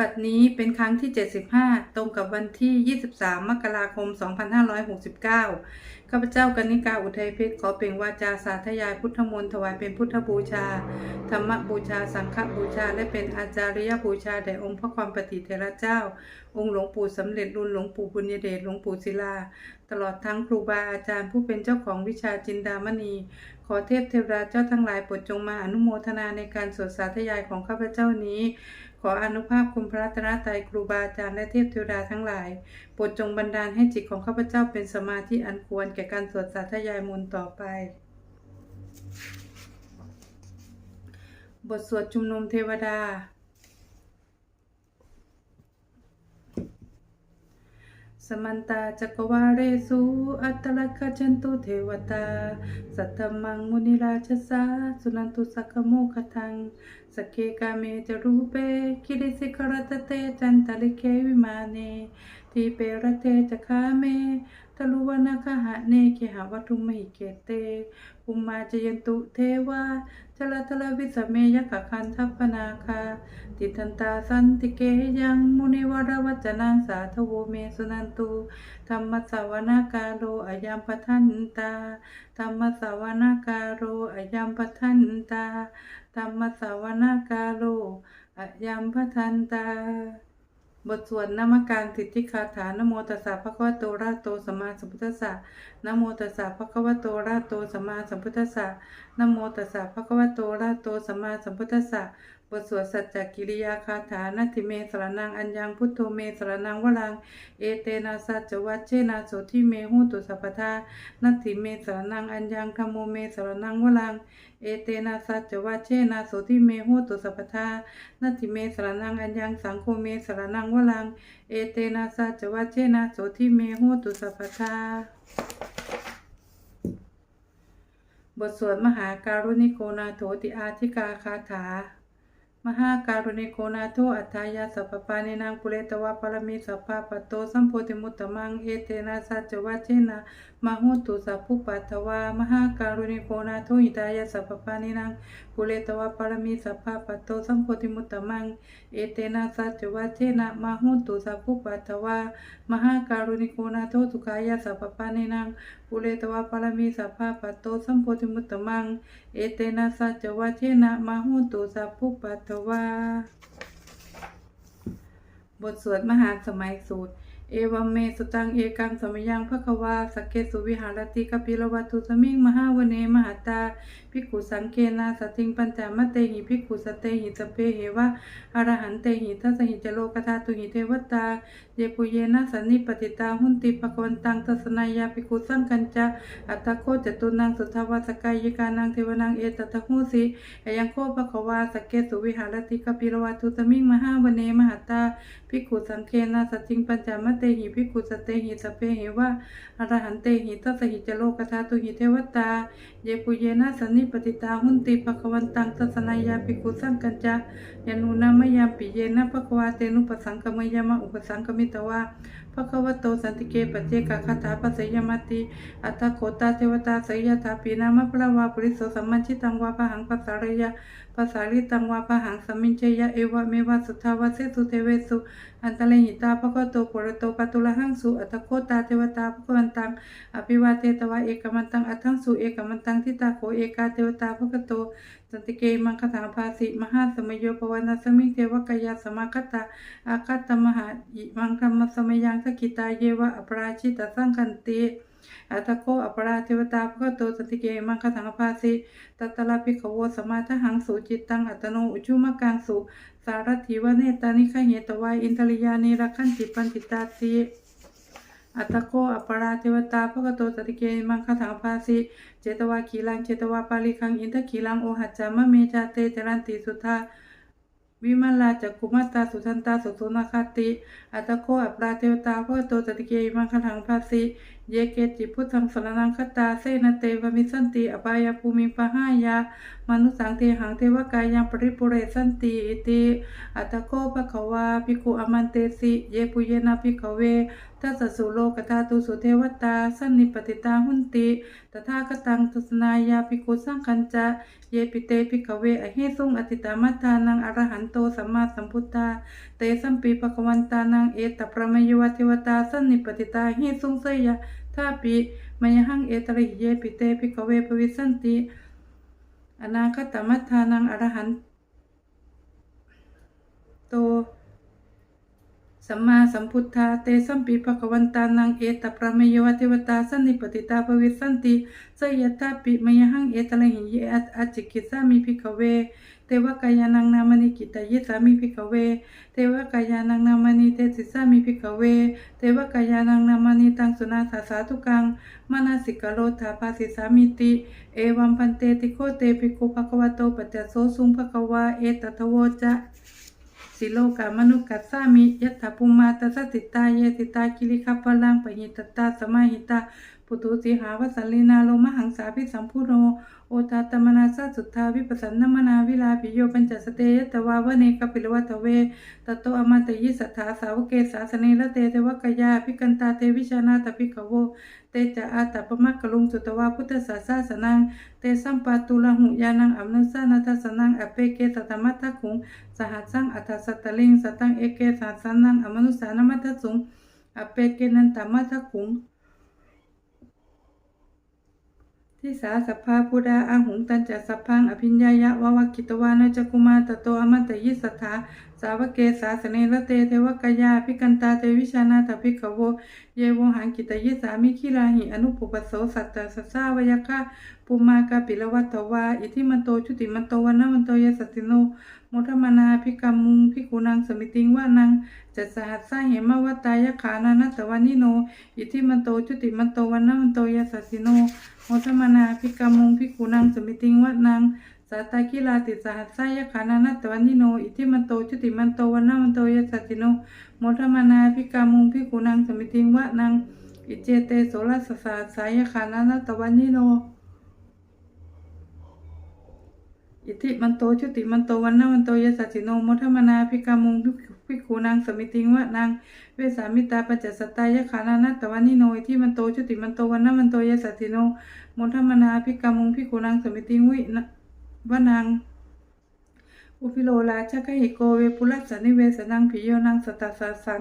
บัดนี้เป็นครั้งที่ 75 ตรงกับวันที่ 23 มกราคม 2569 ข้าพเจ้ากนิกาอุทัยเพชรขอเปล่งวาจาสาธยายพุทธมนต์ถวายเป็นพุทธบูชา ธรรมบูชา สังฆบูชา และเป็นอาจาริยบูชา แด่องค์พระความปฏิเทระเจ้า องค์หลวงปู่สำเร็จรุ่นหลวงปู่บุญยเดชหลวงปู่ศิลา ตลอดทั้งครูบาอาจารย์ผู้เป็นเจ้าของวิชาจินดามณี ขอเทพเทวราเจ้าทั้งหลายโปรดจงมาอนุโมทนาในการสวดสาธยายของข้าพเจ้านี้ ขออนุภาพคุณพระตรัตนตรัยครูบาอาจารย์และเทพเทวดาทั้งหลาย โปรดจงบันดาลให้จิตของข้าพเจ้าเป็นสมาธิอันควรแก่การสวดสาธยายมนต์ต่อไป บทสวดชุมนุมเทวดา มันตาจักวาเรสุอัตตลักขจันตุเทวตา สัตมังมุนิราชสาสุนันตุสักโมคทังสกเคกาเมจรูเปคิริสิกรตเตจันตลิเควิมาเนทีเปรเตจะคาเม ทะลุวนาคหะเนเคหาวัตุมหิเกเตอุมมาจยันตุเทวาจลทลวิสเมยกคันทัพนาคา ติทันตาสันติเกยังมุนิวรวัจนังสาธโวเมสุนันตุธรรมสาวนากาโลอายัมปทันตาธรรมสาวนากาโลอายัมปทันตาธรรมสาวนากาโลอายัมปทันตา บทสวดนามการสิทธิคาถานโมตัสสะพระคะวโตราโตสัมมาสัมพุทธัสสะนโมตัสสะพระคะวโตราโตสัมมาสัมพุทธัสสะนโมตัสสะพระคะวโตราโตสัมมาสัมพุทธัสสะ บทสวดสัจจกิริยาคาถานัตถิเมสรนังอัญญังพุทโธเมสรนังวรัง เอเตนะสัจจวัชเชนะโสทิเมหุตุสัพทานัตถิเมสรนังอัญญังธัมโมเมสรนังวรัง เอเตนะสัจจวัชเชนะโสทิเมหุตุสัพทานัตถิเมสรนังอัญญังสังโฆเมสรนังวรัง เอเตนะสัจจวัชเชนะโสทิเมหุตุสัพพทาบทสวดมหาการุณิโกนาโถติอาธิกาคาถา มหาการุณิโกนาโทอัฏฐายาสัพพปานินางปุเรตวะปรมิสัพพะปโตสัมโพธิมุตตมังเอเตนะสัจจวัชเชนะ มหุตุสัพพุปัตถวามหาการุณิโกนาโทหิตายาสัพพปานินางปุเรตวะปรมิสัพพะปะโตสัมโพธิมุตตมัง เอเตนะสัจวัเชนะมหุตุสัพพุปัตถวามหาการุณิโกนาโทสุขายาสัพพปานินางปุเรตวะปรมิสัพพะปะโตสัมโพธิมุตตมัง เอเตนะสัจวัเชนะมหุตุสัพพุปัตถวาบทสวดมหาสมัยสูตร เอวัมเมสุตังเอกังสมยังพระควาสกเกสุวิหารติกปิลวัตุสมิงมหาวเนมหาตาพิกุสังเคนาสติงปัญจมเตหิพิกุสเตหิสเปเหวะอรหันเตหิทัสหิจโลกธาตุหิเทวตาเยปุเยนะสันนิปติตาหุนติปะกวันตังทัสนายาภิกุสังกัญจาอัตตโคจตุนังสุทาวาสกายยกานังเทวนังเอตตะหูสิยังโคภควาสกเกสุวิหารติกปิลวัตุสมิงมหาวเนมหาตาภิกุสังเคนะสติงปัญจมเตหิภิกุสเตหิสเปเหวะอรหันเตหิทัสหิจโลกธาตุหิเทวตา เยปุเยนะสันนิปติตาหุนติปะคะวันตังทัสนายาภิกุสังกัญจายานุนามยามปิเยนะภควาเตนุปสังกมยามะอุปสังกมิตวะพระควโตสันติเกปเจกคาถาปัสยมติ อัตโคตาเทวตาสยถาปีนามะพระวาปุริโสสัมมัญชิตังวาปะหังปัสสารยะปัสสาริตังวาปะหังสมินเชยะเอวะเมวะสุทาวะเสสุเทเวสุอันตะเลหิตาภควโตปุระโตปตุละหังสุอัตถโคตาเทวตาภควันตังอภิวาเทตวะเอกมันตังอัตถังสุเอกมันตังทิตาโขเอกาเทวตาภคโตสันติเกมังคถาภาสิมหาสมโยปวันสมิงเทวกายาสมาคตาอาคตมหาอิมังธรรมสมยังสกิตาเยวะอปราชิตสังคันติ อัตโคอปราเทวตาภคโตสันติเกมังคถาภาสิตัตลาภิกขโวสมาทหังสุจิตตังอัตโนอุชุมกังสุสารถิวเนตานิขเหตวายอินทริยานิรักขันติปันติตาติอัตโคอปราเทวตาภกโตตติเกมังคถังภาสิเจตวาขีลังเจตวาปาลิคังอินทขีลังโอหัจจามะเมจาเตจรันติสุทธา วิมาลาจักกุมัตาสุทันตาสุโสนาคติ อัตโคอัปราเทวตาภกโตตติเกมังคถังภาสิเยเกจิพุทธังสรนังคตาเสนเตวมิสันติอบายภูมิปะหายามนุสังเทหังเทวกายังปริปุเรสันติอิติอัตตโกภควาภิกขุอมันเตสิเยปุเยนะภิกขเวทัสสสุโลกธาตุสุเทวตาสันนิปติตาหุนติตถาคตังทัสนายาภิกขุสังคัญจะ เยปิเตปิกเวอหิสุงอติตามัทานังอรหันโตสัมมาสัมพุทธาเตสัมปีปะกวันตานังเอตประมยวเทวตาสันนิปติตาหิสุงเสยะทาปิมยหังเอตริเยปิเตปิกเวปวิสันติอนาคตมัทานังอรหันโต สัมมาสัมพุทธาเตสัมปีภควันตานังเอตประเมยวเทวตาสันนิปติตาภวิสันติสยตาปิมยหังเอตระหิเยอัจจิกิสามิพิกเว เทวกายานังนามนิกิตายสามิพิกเว เทวกายานังนามนิเตสิสามิพิกเว เทวกายานังนามนิตังสุนาสาสาทุกังมานาสิกโลธาปาสิสามิติ เอวัมพันเตติโคเตปิโกภควโตปัจจโสสุงภควาเอตทโวจะ สิโลกามนุกัสสามิยัตถภูมาตัสสติตาเยติตาคิริคัพพลังปหิตตาสมาหิตาปุตุสิหาวสัลลินาโลมหังสาภิสัมพุโรโอตาตมนาสาสุทธาวิปัสสนมนาวิลาปิโยปัญจสเตยตวาวเนกปิลวัตเวตโตอมาตยิสัทธาสาวเกสาสเนละเตเทวกยาภิกันตาเตวิชานาตปิกโว เตจะอาตปมักกลุงสุตวาพุทธศาสาสนัง เตสัมปาตุลหุยานังอัมนุสานาทัสนังอเปเกตตมัตถคุงสหัสังอัตสัตลิงสตังเอเกสัสสันนังอมนุสานมัตถสุงอเปเกนันตมัตถคุงทิสาสัพพาพุดาอาหุงตันจัสพังอภิญญายะวะวะกิตวานจักุมาตโตอมันตยิสัทธา สาวเกสาสเนละเตเทวกยาภิกันตาเตวิชานาตภิกขโว เยวหังกิตยิสามิคิลาหิอนุปุปโสสัตตสัสสาวยคะปุมากาปิลวัตวาอิทิมันโตชุติมันโตวันนมันโตยสติโนโมทมนาภิกามุงภิกุนังสมิติงวานังจัสสหัสสาเหมวัตายขานานัตวานิโน อิทิมันโตชุติมันโตวันนมันโตยสติโนโมทมนาภิกามุงภิกุนังสมิติงวานัง สัตตากิลาติสหัสสายขานานัตตวันนิโน อิทิมันโตชุติมันโตวันนะมันโตยสัติโนโมทมนาภิกามุงภิกุนังสมิติงวานัง อิเจเตโสรสสาสายขานานัตตวันนิโน อิทิมันโตชุติมันโตวันนะมันโตยสัจจิโนโมทมนาภิกามุงภิกขุนางสมิติงวะนางเวสามิตาปัจจสตายขานานัตวันนิโน อิทิมันโตชุติมันโตวันนะมันโตยสัจจิโนโมทมนาภิกามุงภิกขุนางสมิติงวินะ วะนางอุปิโลลาชะกะหิโกเวปุรัสสนิเวสนัง ปิโยนังสตัสสสัง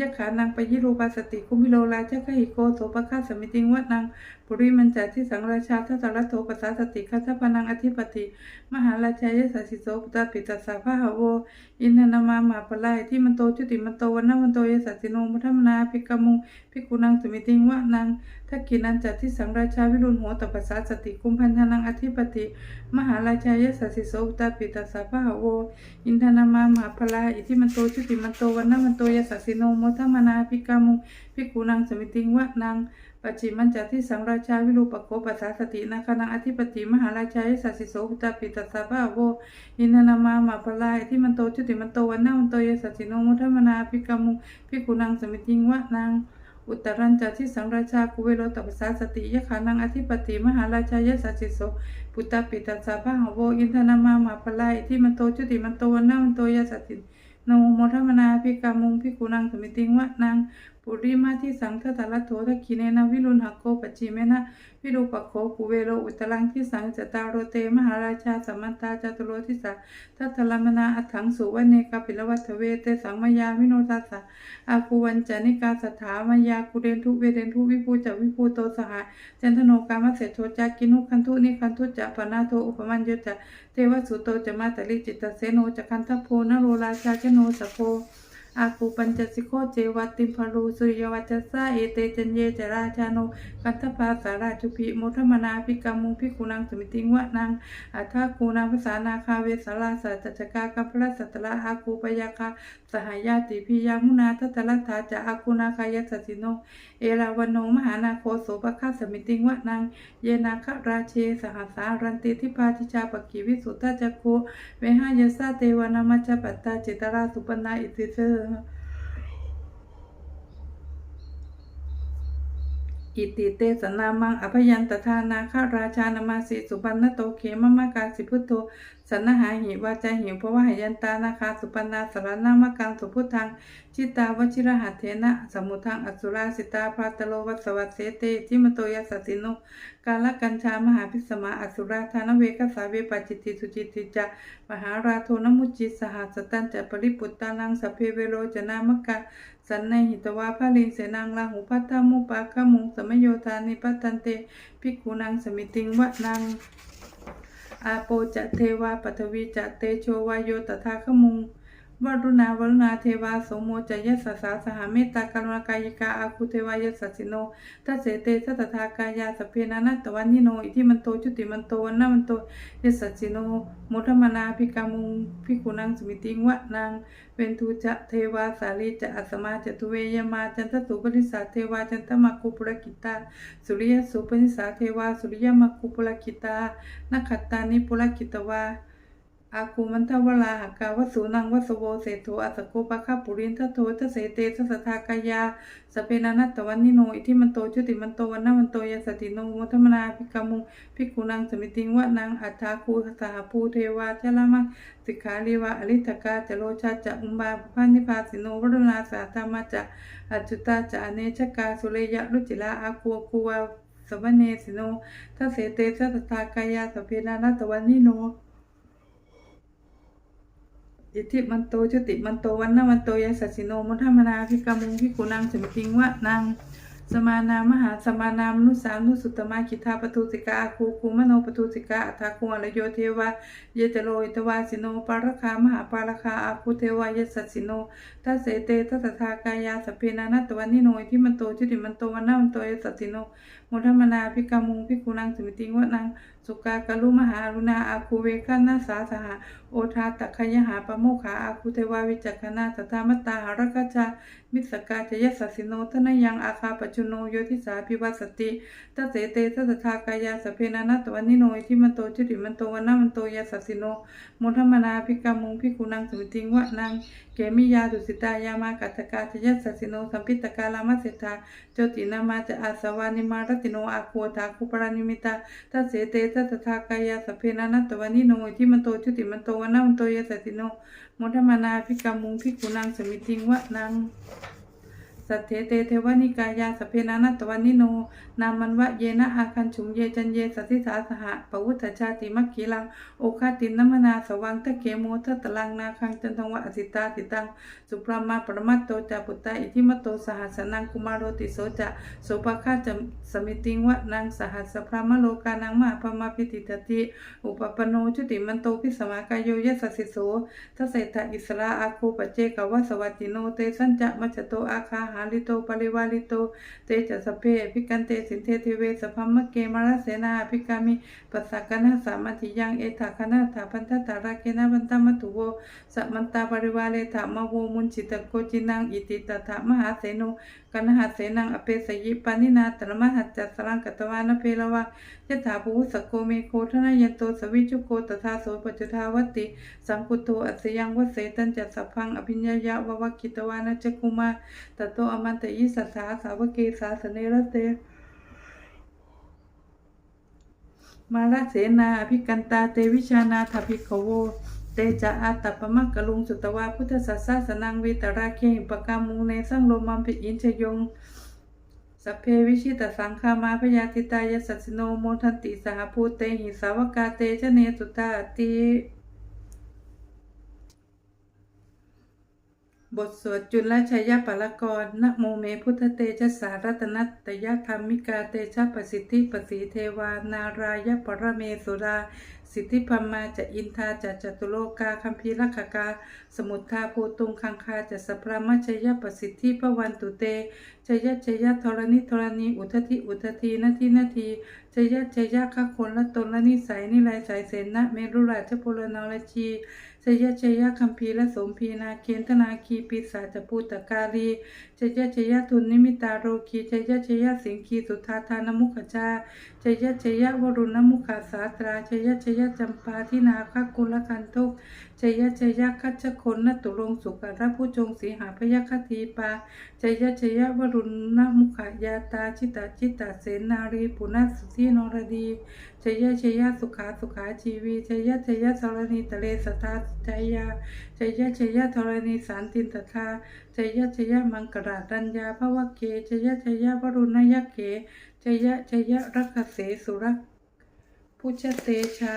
ยะขานังปยิรูปาสติคุมิโลลาชะกะหิโกโสปะคาสมิติงวะนังปุริมันจัที่สังราชาทัตระโทปัสสสติคัตถพนังอธิปติ มหาราชายสัสิโสปตาปิตัสสะพะหโว อินนามามาปลายที่มันโตจุติมันโตวันนมันโตยสัสิโนมุทัมนาภิกามุงภิกุนังสมิติงวะนังทักกินันจัที่สังราชาวิรุณโหตปัสสสติกุมพันธนังอธิปติ มหาราชายสัสิโสปตาปิตัสสะพะหโว อินนามามาปลายอิทิมันโตจุติมันโตวันนมันโตยสัสิโนมุทัมนาภิกามุงภิกขุนังสมิติงวะนังปัจจิมันจัที่สังราชาวิรูปโกปัสสาสตินาคนังอธิปติมหาราชาสัสสิโสปตาปิตัสสะพะหะโวอินนามามาปลายที่มันโตจุติมันโตวันนามันโตยสัจจิโนมุทัมนาภิกามุงภิกขุนังสมิติงวะนางอุตรัญจที่สังราชากุเวโรตัปสาสติยะขานังอธิปติมหาราชายสัจจิโสปุตตปิตัสสะพะหโวอินทนามามาปลายที่มันโตจุติมันโตวันนามันโตยสัสสิ นโนโมทัมนาพิกามุงพิกุนังสมิติงวะนาง ปุริมาที่สังทตละโถทคิเนนะวิรุณหโกปจิเมนะวิรูปโคกุเวโรอุตรังที่สังจตารโรเตมหาราชาสัมมันตาจตุโรทิสาทัตลมนาอัฏฐังสุวเนกาปิลวัตเวเตสังมยาวิโนทัสสะอาคูวันจานิกาสถามายากุเรนทุเวเรนทุวิภูจวิภูโตสหะจันทโนกามเสโชจากินุคันทุนิคันทุจะปนาโทอุปมัญโยจะเทวสุโตจะมาตลิจิตเสโนจะคันทโพนโรราชาชโนสโพ อากูปัญจสิโคเจวัติมพารูสุริยวัจสะเอเตจันเยจราชาโนกันทภาสาราจุพิโมทมนาภิกามุภิกุนังสมิติงวะนังอัฏฐากูนาภาษานาคาเวสาลาสัจจกากัพระสัตละอากูปยาคาสหายาติพิยามุนาทัตตละทาจะอากูนาคายสัสสิโน เอราวันโนมหานาโคโสปคาสมิติงวะนังเยนาคราเชสหัสารันติทิพาทิชาปกิวิสุตตาจักโคเวหายสาเตวานามัจจปัตตาเจตราสุปนาอิติเสออิติเตสนามังอภยันตทานาคาราชานามาสิสุปันนโตเขมมากาสิพุทโธ สันนหาหิวาจาหิวเพราะว่าหายันตานาคาสุปันนาสารนามกังสุพุทธังจิตาวชิรหัตเถนะสมุทังอสุราสิตาพาตโลวัสวัสเสเตทิมโตยัสสสิโนกาลกัญชามหาพิสมาอสุราธานเวกสาเวปจิตติสุจิตติจะมหาราโทนมุจิสหัสตันจะปริปุตตานังสเพเวโรจนามกาสันในหิตวาภาลินเสนังลาหุพัทธามุปาคมุงสมโยธานิปัตันเตภิกขุนังสมิติงวะนัง อาโปจะเทวาปัทวีจะเตโชวายโยตถาคมุง วรุณาวรุณาเทวาสมโมจยัสสาสหเมตตากรุณากายิกาอาคุเทวายัสสิโนทัเสเตสัตถากายาสเพนานัตวันนิโนอิทิมันโตจุติมันโตวันนมันโตยัสสิโนโมทมนาภิกามุงภิกุนังสมิติงวะนางเวนทุจะเทวาสาลีจะอัสมาจตุเวยมาจันทตุปนิสาเทวาจันทมาคุปุรกิตาสุริยสุปนิสาเทวาสุริยมาคุปุรกิตานักขัตตานิปุรกิตวา อาคูมันทวลาหากาวสูนังวสโวเศโทอัสโกปะคาปุรินทโททเสเตทัสทากายาสเปนานัตวันนิโนอิทิมันโตจุติมันโตวันนมันโตยสติโนมุทมนาภิกามุงภิกขุนังสมิติงวะนังอัฏฐาคูสหภูเทวาจลมังสิกขาลีวะอริทกาจโลชาจะอุมบาภานิพาสิโนวรุณาสาธรรมจะอัจจุตาจะอเนชกาสุเรยะรุจิลาอาคูคูวาสวเนสิโนทเสเตทัสทากายาสเปนานัตวันนิโน อิทธิมันโตจุติมันโตวันนมันโตยสัสสิโนมุทมนาภิกามุงภิกุนังสมิติงวะนางสมานามหาสมานามนุสานุสุตตมาคิทาปทุสิกาคูคูมโนปทุสิกาอัฐาคุอรโยเทวาเยตโลอิตวาสิโนปารคามหาปารคาอาคูเทวายสัสิโนทัสเสเตทัสทากายาสเพนานัตวันนิโนอิทธิมันโตจุติมันโตวันนมันโตยสัสิโน มุทมนาภิกามุงภิกุนังสมิติงวะนางสุกากลุมหาอรุณาอาคูเวคันนาสาสหาโอทาตักขยหาปโมขาอาคุเทวาวิจักขณาตถามตาหารกจามิสกาจยสัสสิโนทนยังอาคาปจุโนโยทิสาพิวัสติตเสเตทัสทากายาสเพนานัตวันนิโนอิทิมันโตจุติมันโตวันนามันโตยสัสสิโนมุทมนาภิกามุงภิกุนังสมิติงวะนังเกมิยาดุสิตายามากัตกาจยสัสสิโนสัมพิตกาลามัสเสทา โจตินามาจะอาสวานิมารติโนอาโคทาคุปรานิมิตาทัสเสเตทัสทากายาสพเพนานัตวันนิโนอิทิมันโตชุติมันโตวันนามันโตยสัสสิโนมุทมานาภิกามุงภิกขุนังสมิติงวะนัง สัทเทเตเทวนิกายาสเพนานัตวันนิโน นามันวะเยนะอาคันฉุมเยจันเยสัทธิสาสหะปวุฒชาติมัคคีลัง โอคาตินนมนาสวังตะเกโมทัตตลังนาคังจันทวะอสิตาติตัง สุปรามาปรมัตโตจาปุตตาอิทิมโตสหัสนังกุมารโรติโสจะโสภคาจะสมิติงวะนางสหัสพรามโลกานังมาพมาปิติตติอุปปโนจุติมันโตพิสมากายโยยสัสิโสทัสเสตอิสราอาคูปเจกวะสวัตติโนเตสัญจะมัจจโตอาคาหาาลิโตปริวาลิโต เตจะสเพพิกันเตสินเทเทเวสพัมมะเกมารเสนาภิกามิปัสสะกนะสามัติยังเอถาคณะถาพันธตาราเกนะบันตมัตุโวสัมมันตาปริวาเลถามโวมุนจิตโกจินังอิติตถามหาเสโนกันหาเสนังอเปสยิปานินาตรมหัจจสรังกตวานเพลวะ ยถาภูสกโกเมโคทนายันโตสวิจุโกตถาโสปัจจุทาวติ สัมพุโธอัสยังวเสตันจัสพังอภิญญายะวะวะกิตวานะจักกุมาตโตอมันตยิสัสสาสาวเกสาสเนรเตมาลเสนาอภิกันตาเตวิชานาถภิกขโวเตจะอาตัปปมักกะลุงสุตวาพุทธสัสสะสนังเวตราเคหิปกามุงในสังโลมัมปิอินชยง สัพเพวิชิตสังคามาพยาติตายสัสสโนโมทันติสหภูเตหิสาวกาเตชะเนสุตาติบทสวดจุลชัยปรกรณ์นะโมเมพุทธเตชะสารัตนัตตยธรรมิกาเตชะประสิทธิปสีเทวานารายปรเมสุรา สิทธิพมาจะอินทาจะจตุโลกาคัมภีรคกา สมุทธาภูตุงคังคาจะสพรามชยประสิทธิพวันตุเต ชยชยธรณิธรณี อุทธิอุทธีนาทีนาทีชยชยข้าคนละตนละนิสัยนิลายสายเสนะเมรุราชพลนรชีชยชยคัมภีรสมพีนาเคนธนาคีปิสาจปูตกาลีชยชยทุนนิมิตาโรคีชยชยสิงคีสุทธาทานมุขจาชยชยวรุณมุขาสาตราชยชยจำปาทินาคกุลกันทุกชยชยคัจฉคนนตุรงสุการะผู้จงสีหาพยคตีปาชยชยวรุณมุขายาตาชิตาจิตาเสนารีปุณสุธีนรดีชยะชยะสุขาสุขาชีวีชยะชยะธรณีตะเลสตาชยาชยะชยะธรณีสานตินตถาชยะชยะมังกราดัญญาภวเกชยะชยะวรุณยะเกชยะชยะรักเสสุรักพุชเตชา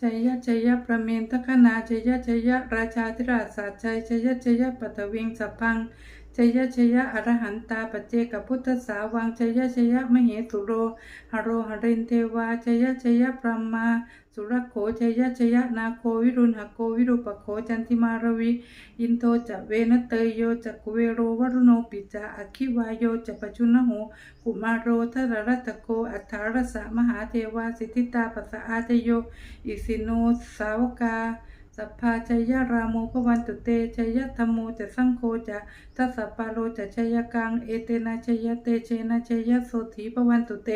จยะจยะประเมนทคนาจยะจยะราชาธิราชาชัยจยะจยะปัตวิงสัพพัง จยะจยะอรหันตาปเจกพุทธสาวังจยะจยะมเหสุโรหโรหรินเทวาจยะจยะพรหมาสุรโขจยะจยะนาโควิรุณหโกวิรุปโขจันติมารวิอินโทจะเวนเตยโยจะกุเวโรวรุโนปิจาอคิวายโยจะปจุนโหกุมารโรทรรัตโกอัฏฐารสะมหาเทวาสิทธิตาปัสสะอาจโยอิสิโนสาวกา สัพพาชยรามูพวันตุเตชัยธรรมโมจะสังโฆจะทัสสปาโลจะชัยกังเอเตนะชัยเตเชนะชัยโสถีพวันตุเต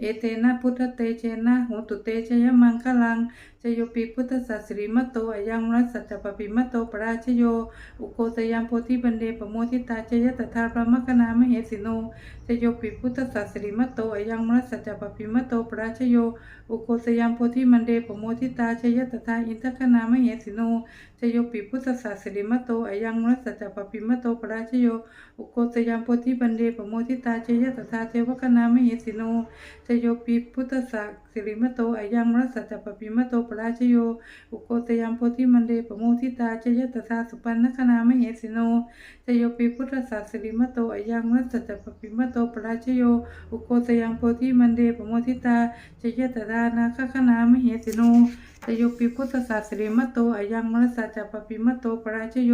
เอเตนะพุทธเตเชนะโหตุเตชัยมังคลัง โยปิพุทธสัสริมตโตอายังรัสสัจจปปิมตโตปราชโยอุโกตยังโพธิบันเดปโมทิตาชยตถาพระมคณามเหสิโนชโยปิพุทธสัสริมตโตอายังรัสสัจจปปิมตโตปราชโยอุโกสยามโพธิมันเดปโมทิตาชยตถาอินทคณามเหสิโนชโยปิพุทธศาสริมโตอายังรัสสจปปิมโตปราชโย อุโกสยามโพธิบันเดปโมทิตาชยตถาเทวคณามเหสิโนชโยปิพุทธศาสริมโตอายังรัสสจปปิมโตปราชโย อุโกสยามโพธิมันเดปโมทิตาชยตถาสุปันนคณามเหสิโนชโยปิพุทธศาสริมโตอายังรัสสจปปิมโตปราชโยอุโกสยามโพธิมันเดปโมทิตาชยตถานาคคณามเหสิโนตโยปิพุทธศาสริมตโตอายังมรสาจปปิมตโตปราชโย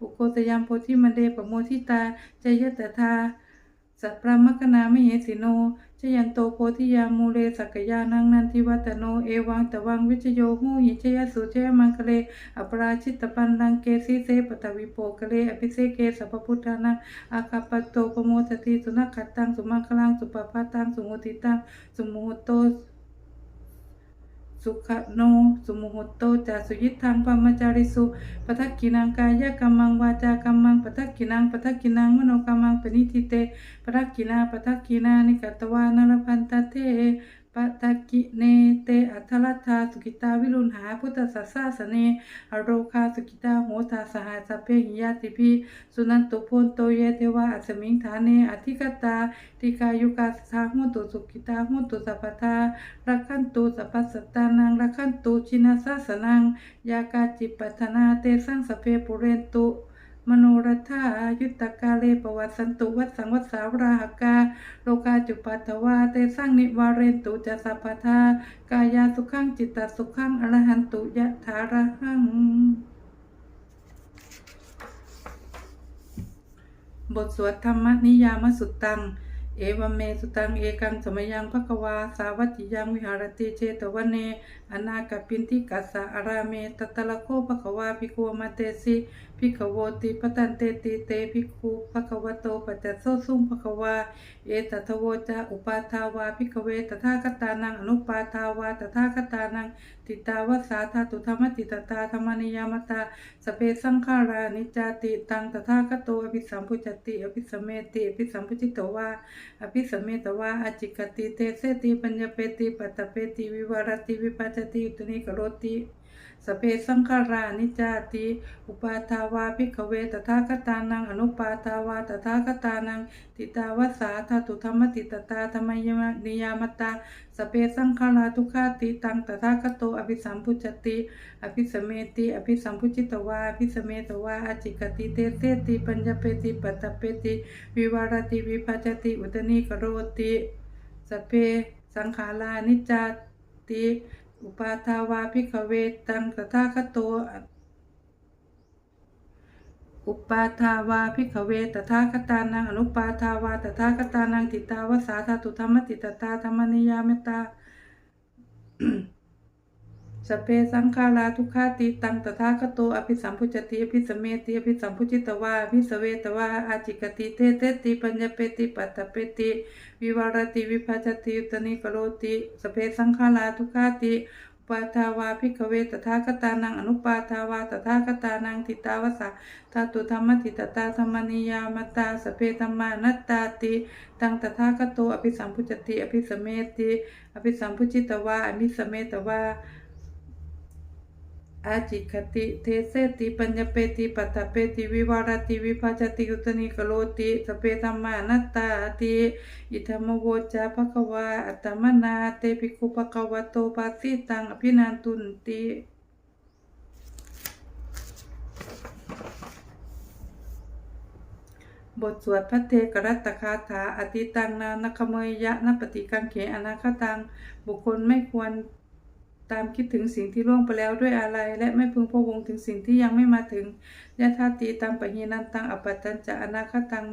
อุโกตยามโพธิมันเดปโมทิตาจยตถาสัพพรมคณามเหสิโน ชยันโตโพธิยามูเลสักยานังนันทิวัตโนเอวังตวังวิจโยหูหิชยสุเชยมังคเลอปราชิตปันลังเกสีเสปตวิโปกเลอภิเสเกสัพพุทธานังอาคาปโตปโมสติสุนัขขัตตังสุมังคลังสุปปาตังสุมุติตังสุมุโต สุขโน สุมุหุตโตจาสุยิทังปามจาริสุปัทกินังกายกรรมังวาจากรรมังปัทกินังปัทกินังมโนกรรมังปนิทิเตปัทกินาปัทกินานิกัตวานรพันตเท ปทักกิเนเตอัทลัทธาสุกิตาวิรุณหาพุทธสัสสาสเนอโรคาสุกิตาโหตาสหายสเพหิยาติพิสุนันตุพนโตเยเทวาอัสมิงฐาเนอธิกตาติกายุกาสาหุตุสุกิตาหุตุสัพพทารักขันตุสัพพสตานังรักขันตุชินาสาสนังยากาจิปัฒนาเตสังสเพปุเรนตุ มโนรัฐายุตกาเลปวัสสันตุวัสสังวัสสาวราหกาโลกาจุปัตวาเตสังนิวาเรนตุจะสัพพทากายาสุขังจิตตสุขังอรหันตุยะถาระหังบทสวดธรรมนิยามสุตตัง เอวเมสุตัง เอกังสมยังภควา สาวัติยังวิหารติเจตวันเน อนาคปินทิกัสสะอาราเมตตะละโคภควาภิกมาเตสิ ภิกขโวติปตันเตติเตภิกขุภควโตปัจจโสสุงภควา เอตทโวจะอุปาทาวาภิกขเวตถาคตานังอนุปาทาวาตถาคตานัง ติตาวสาธาตุธรรมติตตาธรรมนิยามตาสเปสังขารานิจจติตังตถาคโตอภิสัมพุจติอภิสมเมติอภิสัมพุจิตวาอภิสมเมตวาอจิกติเตเสติปัญญเปติปัตตเปติวิวารติวิปัจจติอุตนิกโรติ สเปสังขารานิจจติ อุปาทาวาภิกขเวตถาคตานังอนุปาทาวาตถาคตานัง ติตาวสาธาตุธรรมติตตาธรรมยมนิยามตา สเปสังขาราทุขาติตังตถาคโตอภิสัมพุจติ อภิสมเมติ อภิสัมพุจิตวาอภิสมเมตวาอจิกติเตเตติปัญญเปติปัตตเปติ วิวารติวิปัจจติอุตนิกโรติ สเพสังขารานิจจติ อุปาทาวาภิกขเวตังตถาคโต อุปาทาวาภิกขเวตถาคตานังอนุปาทาวาตถาคตานังติตาวสาธาตุธรรมติตตาธรรมนิยามตา สเพสังขาราทุกขาติตังตถาคโตอภิสัมพุจติอภิสมเมติอภิสัมพุจิตวาอภิสเวตวาอาจิกติเตเตติปัญญเปติปัตตเปติวิวารติวิภัจจติอุตนิกโรติสเพสังขาราทุกขาติปาทาวาพิกเวตถาคตานังอนุปาทาวาตถาคตานังทิตาวสาธาตุธรรมติตตาธรรมนิยามตาสเพธรรมานัตตาติตังตถาคโตอภิสัมพุจติอภิสมเมติอภิสัมพุจิตวาอภิสมเมตวา อาจิคติเทเสติปัญญเปติปัตตเปติวิวารติวิภาจติอุตนิกโลติสเปธรรมานัตตาติอิธรรมโวจาภควาอัตมนาเตปิคุภควโตปัสสิตังอภินันตุนติบทสวดพระเทกรัตตคาถาอติตังนานคเมยยะนปฏิกังเขอนาคตัง บุคคลไม่ควร ตามคิดถึงสิ่งที่ล่วงไปแล้วด้วยอะไร และไม่พึงพะวงถึงสิ่งที่ยังไม่มาถึงยะธาตีตามปหีนันตังอปัตตัญจะอนาคตัง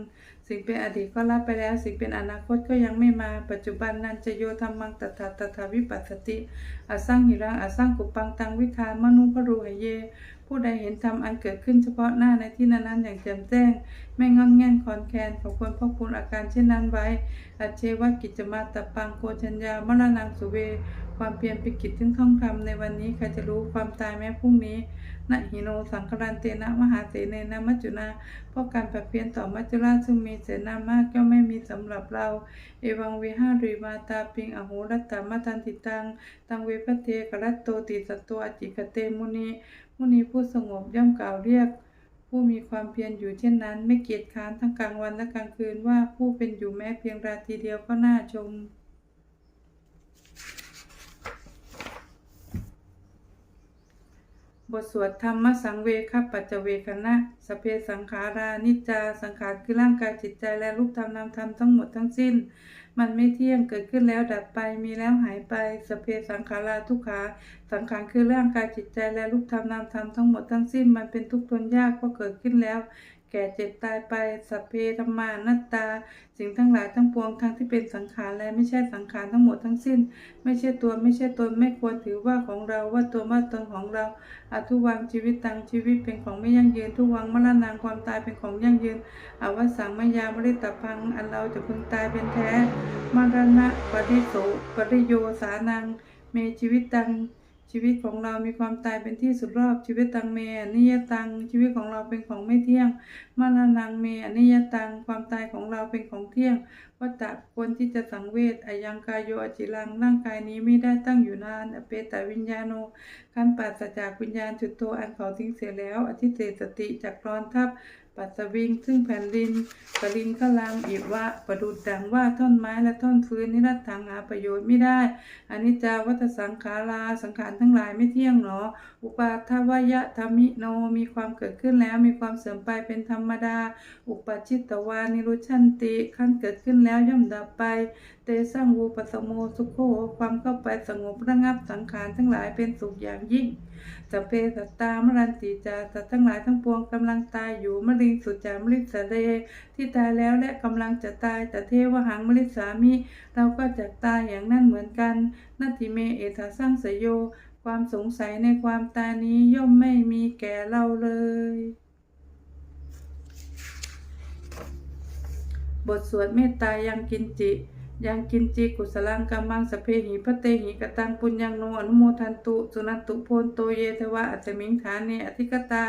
สิ่งเป็นอดีตก็ละไปแล้ว สิ่งเป็นอนาคตก็ยังไม่มาปัจจุบันนันจะโยธรรมังตถาตถาวิปัสสติอสร้างหิรังอสร้างกุปังตังวิคามนุพรูหเย ผู้ใดเห็นธรรมอันเกิดขึ้นเฉพาะหน้าในที่นั้นๆอย่างแจ่มแจ้ง ไม่งอนแง่นคอนแคนขอควรพ่อคุณอาการเช่นนั้นไว้อัจเชวกิจมาตปังโกชัญญามรณังสุเว ความเพียรป็นกิจซึ่งท่องทำในวันนี้ใครจะรู้ความตายแม้พรุ่งนี้ นะหิโนสังครันเตนะมหาเสเนนะมัจจุนาเพราะการปรับเปลี่ยนต่อมัจจุราชซึ่งมีเสนามากย่อมไม่มีสำหรับเรา เอวังวิหารีมาตาปิงอโหรัตตามาตันติตัง ตังเวพเทกรัตโตติสตโตอจิกเตมุนีมุนีผู้สงบย่อมกล่าวเรียก ผู้มีความเพียรอยู่เช่นนั้น ไม่เกียจค้านทั้งกลางวันและกลางคืนว่าผู้เป็นอยู่แม้เพียงราตรีเดียวก็น่าชม ทสวดธรรมสังเวคปัจจเวคณะสเพสังขารานิจจา สังขารคือร่างกายจิตใจและรูปธรรมนามธรรมทั้งหมดทั้งสิ้น มันไม่เที่ยงเกิดขึ้นแล้วดับไปมีแล้วหายไปสเพสังขาราทุกขา สังขารคือร่างกายจิตใจและรูปธรรมนามธรรมทั้งหมดทั้งสิ้น มันเป็นทุกข์ทนยากเพราะเกิดขึ้นแล้ว แก่เจ็บตายไปสัพเพธรรมานัตตา สิ่งทั้งหลายทั้งปวงทั้งที่เป็นสังขารและไม่ใช่สังขารทั้งหมดทั้งสิ้น ไม่ใช่ตัวไม่ใช่ตนไม่ควรถือว่าของเราว่าตัวว่าตนของเราอาทุวังชีวิตตังชีวิตเป็นของไม่ยั่งยืนทุวังมรณางความตายเป็นของยั่งยืนอวสังมายามริตพังอันเราจะพึงตายเป็นแท้มรณะปริโสปริโยสานังเมชีวิตตัง ชีวิตของเรามีความตายเป็นที่สุดรอบชีวิตตังเมอนิยตัง ชีวิตของเราเป็นของไม่เที่ยงมรณังเมอนิยตัง ความตายของเราเป็นของเที่ยงวัตตะควรที่จะสังเวชอายังกายโยอจิรังร่างกายนี้ไม่ได้ตั้งอยู่นานอเปตวิญญาโนขันปัสจากวิญญาณจุดโตอันเขาทิ้งเสียแล้ว อธิเตสติจากรอนทับ ปัสวิงซึ่งแผ่นดินปรินขลังอิวะประดุดดังว่าท่อนไม้และท่อนฟืนนิรัตถังหาประโยชน์ไม่ได้อนิจจาวัฏสังขาราสังขารทั้งหลายไม่เที่ยงหนอ อุปาทวยะธรรมิโนมีความเกิดขึ้นแล้วมีความเสื่อมไปเป็นธรรมดา อุปจิตตวานิรุชันติขั้นเกิดขึ้นแล้วย่อมดับไป เตสังวูปสโมสุโขความเข้าไปสงบระงับสังขารทั้งหลายเป็นสุขอย่างยิ่ง สัพเพสัตตามรันติจาสัตว์ทั้งหลายทั้งปวงกำลังตายอยู่มริงสุจามริสเรที่ตายแล้วและกำลังจะตายแต่เทวหังมริสามิเราก็จะตายอย่างนั้นเหมือนกันนาทิเมเอทาสร้างสยโย ความสงสัยในความตายนี้ย่อมไม่มีแก่เราเลย บทสวดเมตตายังกินจิ ยังกินจิกุสลังกัมมังสเพหิพระเตหิกตังปุญญังโนอนุโมทันตุสุนันตุโพนโตเยทวะอัจมิงฐานเนอธิกตา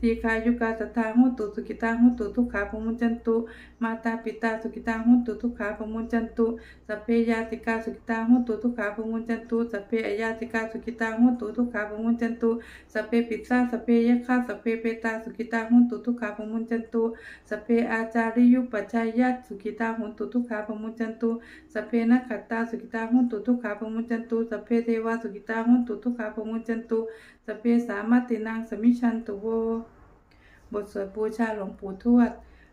ทีคายุกาตถาหุตุสุกิตาหุตุทุกขาปมุญจันตุมาตาปิตาสุกิตาหุตุทุกขาปมุญจันตุสัพเพยาติกาสุกิตาหุตุทุกขาปมุญจันตุสัพเพอยาติกาสุกิตาหุตุทุกขาปมุญจันตุสัพเพปิสสาสัพเพยะคาสัพเพเปตาสุกิตาหุตุทุกขาปมุญจันตุสัพเพอาจาริยุปัจจายัตสุกิตาหุตุทุกขาปมุญจันตุสัพเพนัขัตตาสุกิตาหุนตุทุกขาปมุจันตุสัพเพเทวาสุกิตาหุนตุทุกขาปมุจันตุสัพเพสามาตินังสมิชันตุโวบทสวดบูชาหลวงปู่ทวด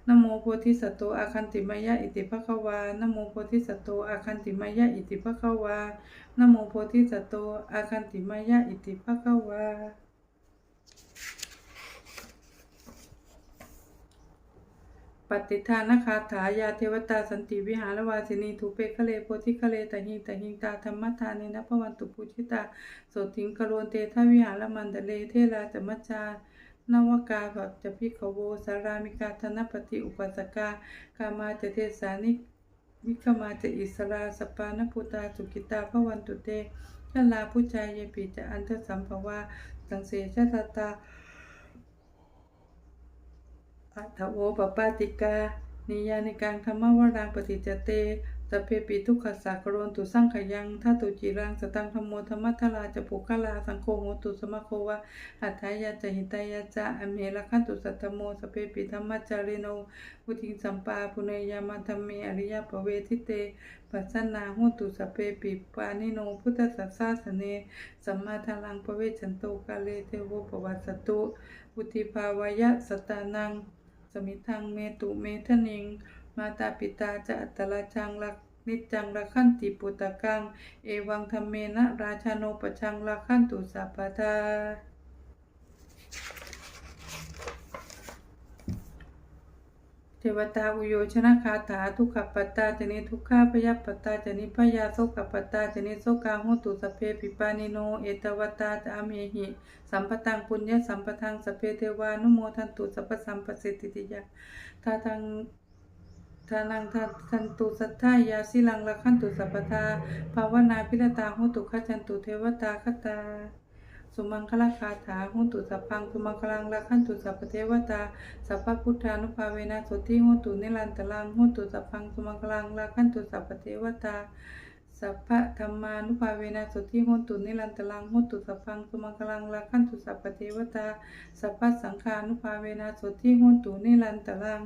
นโมโพธิสัตโตอาคันติมายะอิติภะคะวานโมโพธิสัตโตอาคันติมายะอิติภะคะวานโมโพธิสัตโตอาคันติมายะอิติภะคะวา ปฏิทานคาถายาเทวตาสันติวิหารวาสินีถูเปคะเลโพธิคะเลตหิงตหิงตาธรรมทานินะพวันตุปุชิตาโสติงกโรนเตทวิหารมันเดเลเทราจมัจจานวกาปัจจพิขโวสารามิกาธนปฏิอุปสกากามาจเทสานิวิคมาจะอิสราสปานพุตาสุกิตาพระวันตุเตชลาผู้ใจเยปิจะอันเทสัมภวาสังเสชะตาตา อัตโอปปาติกา นิยานิกังธรรมวรังปฏิจเตสเพปิทุกขสากโรนตุสังขยังทัตุจิรังสตังธรรมโมธรรมทลาจะปุกลาสังโฆโหตุสมะโควะอัตถายาจะหิตายาจะอเมละขันตุสัตตโมสเพปิธรรมจาริโนพุทิงสัมปาปุเนยามาธรรมเมอริยปเวทิเตปัสสนาหุตุสเพปิปานิโนพุทธสัสสาสเนสัมมาทลังปเวจันโตกาเลเทโวปวัสสตุพุทิภาวายะสตานัง มิทังเมตุเมทนิง มาตาปิตาจะอัตตลาจังลักนิจจังละขันติปุตตะกัง เอวังธรรมเมนะราชาโนปชังละขันตุสัพพทา เท วตาอุโยชนะคาถาทุกขปัตตาจนิทุกขาพยาปัตตาจนิพยาโสกปัตตาจนิโสกาหุตุสพเพปิปานิโนเอตวตาจาเมหิสัมปตังปุญญสัมปทังสพเพเทวานุโมทันตุสัพสัมปสิทธิติยาทาทังทานังทัทันตุสัทธายาสิลังละขันตุสัพพทาภาวนาพิรตาหุตุขจันตุเทวตาคตา สุมังคลาคาถาหุตุสัพพังสุมังคลังละขันตุสัพเทวตาสัพพุทธานุภาเวนะสุทธิหุตุนิรันตลังหุตุสัพพังสุมังคลังละขันตุสัพเทวตาสัพพะธรรมานุภาเวนะสติหุตุนิรันตลังหุตุสัพพังสุมังคลังละขันตุสัพเทวตาสัพพะสังฆานุภาเวนะสติหุตุนิรันตลัง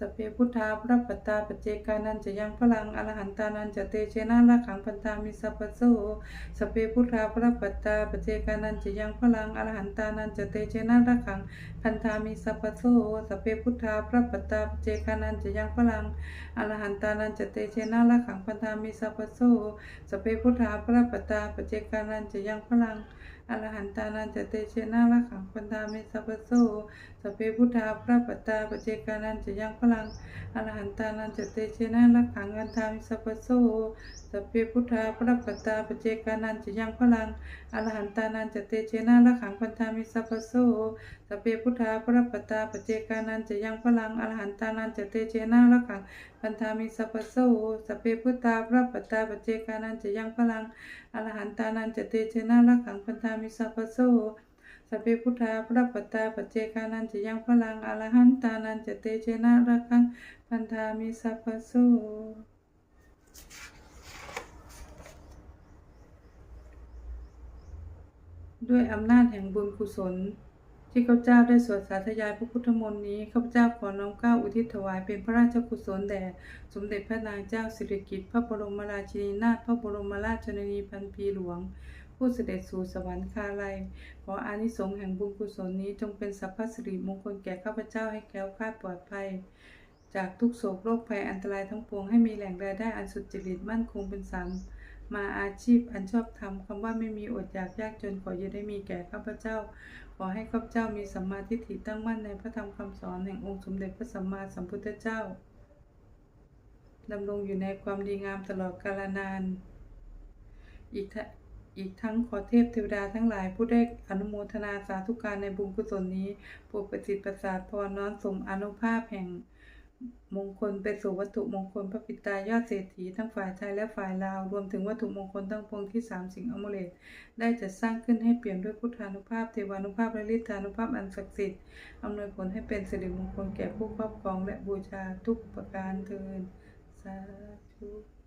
สเพพุทธาพระปัตตาปเจกานันจะยังพลังอรหันตานันจะเตเชนะละขังพันธามิสัพโสสเพพุทธาพระปัตตาปเจกานันจะยังพลังอรหันตานันจะเตเชนะละขังพันธามิสัพโสสเพพุทธาพระปัตตาปเจกานันจะยังพลังอรหันตานันจะเตเชนะละขังพันธามิสัพโสสเพพุทธาพระปัตตาปเจกานันจะยังพลังอรหันตานันจะเตเชนะละขังปันธามิสัพพโสสพเพพุทธาพระปัตตาปเจกานันจะยังพลังอรหันตานันจะเตเชนะละขังอันธามิสัพพโสสพเพพุทธาพระปัตตาปเจกานันจะยังพลังอรหันตานันจะเตเชนะละขังปันธามิสัพพโสสพเพพุทธาพระปัตตาปเจกานันจะยังพลังอรหันตานันจะเตเชนะละขังปันธามิสัพพโสสพเพพุทธาพระปัตตาปเจกานันจะยังพลังอรหันตานันจะเตเชนะละขังพันธามิสัพพโส สัพเพพุทธาพระปัตตาปัจเจกานันจะยังพลังอรหันตานันจะเตเชนะละขังพันธามิสัพพโสด้วยอำนาจแห่งบุญกุศล ที่ข้าพเจ้าได้สวดสาธยายพระพุทธมนต์นี้ข้าพเจ้าขอน้อมเกล้าอุทิศถวายเป็นพระราชกุศลแด่สมเด็จพระนางเจ้าสิริกิติ์พระบรมราชินีนาถพระบรมราชชนนีพันปีหลวง ผู้เสด็จสู่สวรรคาลัย ขออานิสงส์แห่งบุญกุศลนี้จงเป็นสัพพสิริมงคลแก่ข้าพเจ้าให้แคล้วคลาดปลอดภัย จากทุกโศกโรคภัยอันตรายทั้งปวงให้มีแหล่งรายได้อันสุจริตมั่นคงเป็นสามมาอาชีพอันชอบธรรมคำว่าไม่มีอดอยากยากจนขออย่าได้มีแก่ข้าพเจ้า ขอให้ข้าพเจ้ามีสัมมาทิฏฐิตั้งมั่นในพระธรรมคำสอนแห่งองค์สมเด็จพระสัมมาสัมพุทธเจ้าดำรงอยู่ในความดีงามตลอดกาลนาน อีกทะ อีกทั้งขอเทพเทวดาทั้งหลายผู้ได้อนุโมทนาสาธุการในบุญกุศลนี้โปรดประสิทธิ์ประสาทพรน้อมสมอนุภาพแห่งมงคลไปสู่วัตถุมงคลพระปิตายอดเศรษฐีทั้งฝ่ายไทยและฝ่ายลาว รวมถึงวัตถุมงคลทั้งปวงที่สามสิ่งอมเลตได้จัดสร้างขึ้นให้เปลี่ยนด้วยพุทธานุภาพเทวานุภาพและฤทธานุภาพอันศักดิ์สิทธิ์อำนวยผลให้เป็นสิริมงคลแก่ผู้ครอบครองและบูชาทุกประการเทินสาธุ